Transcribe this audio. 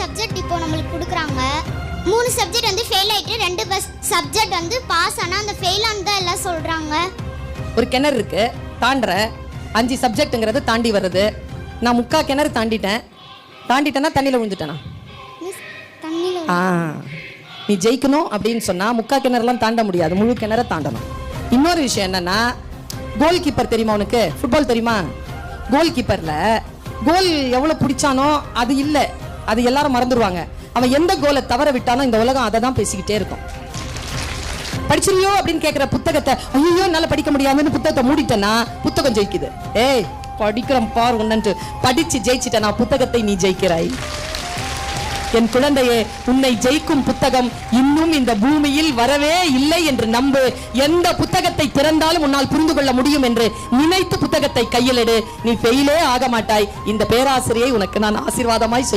Subject இப்போ நம்மளுக்கு கொடுக்குறாங்க. மூணு சப்ஜெக்ட் வந்து ஃபெயில் ஆயிட்டு ரெண்டு சப்ஜெக்ட் வந்து பாஸ் ஆனால் அந்த ஃபெயில் தான் எல்லாம் சொல்கிறாங்க ஒரு கிணறு இருக்கு தாண்டுற. அஞ்சு சப்ஜெக்ட்டுங்கிறது தாண்டி வருது நான் முக்கா கிணறு தாண்டிட்டேன். தாண்டிட்டேன்னா தண்ணியில் விழுந்துட்டேனா? ஆ. நீ ஜெயிக்கணும் அப்படின்னு சொன்னா முக்கா கிணறுலாம் தாண்ட முடியாது. முழு கிணற தாண்டணும். இன்னொரு விஷயம் என்னன்னா கோல் கீப்பர் தெரியுமா உனக்கு? ஃபுட்பால் தெரியுமா? கோல் கீப்பர்ல கோல் எவ்வளவு பிடிச்சானோ அது இல்லை. அது எல்லாரும் மறந்துடுவாங்க அவன் எந்த கோலை தவற விட்டானோ இந்த உலகம் அதை தான் பேசிக்கிட்டே இருக்கும். படிச்சிருவியோ அப்படின்னு கேட்குற புத்தகத்தை ஐயோ என்னால் படிக்க முடியாதுன்னு புத்தகத்தை மூடிட்டேன்னா புத்தகம் ஜெயிக்குது. ஏய் படிக்கிறேன் பார் உன்னன்று. படிச்சு ஜெயிச்சிட்டேனா புத்தகத்தை நீ ஜெயிக்கிறாய். என் குழந்தையே உன்னை ஜெயிக்கும் புத்தகம் இன்னும் இந்த பூமியில் வரவே இல்லை என்று நம்பு. எந்த புத்தகத்தை திறந்தாலும் உன்னால் புரிந்து கொள்ள முடியும் என்று நினைத்து புத்தகத்தை கையில் எடு. நீ ஃபெயிலே ஆக மாட்டாய். இந்த பேராசிரியை உனக்கு நான் ஆசீர்வாதமாய் சொல்லி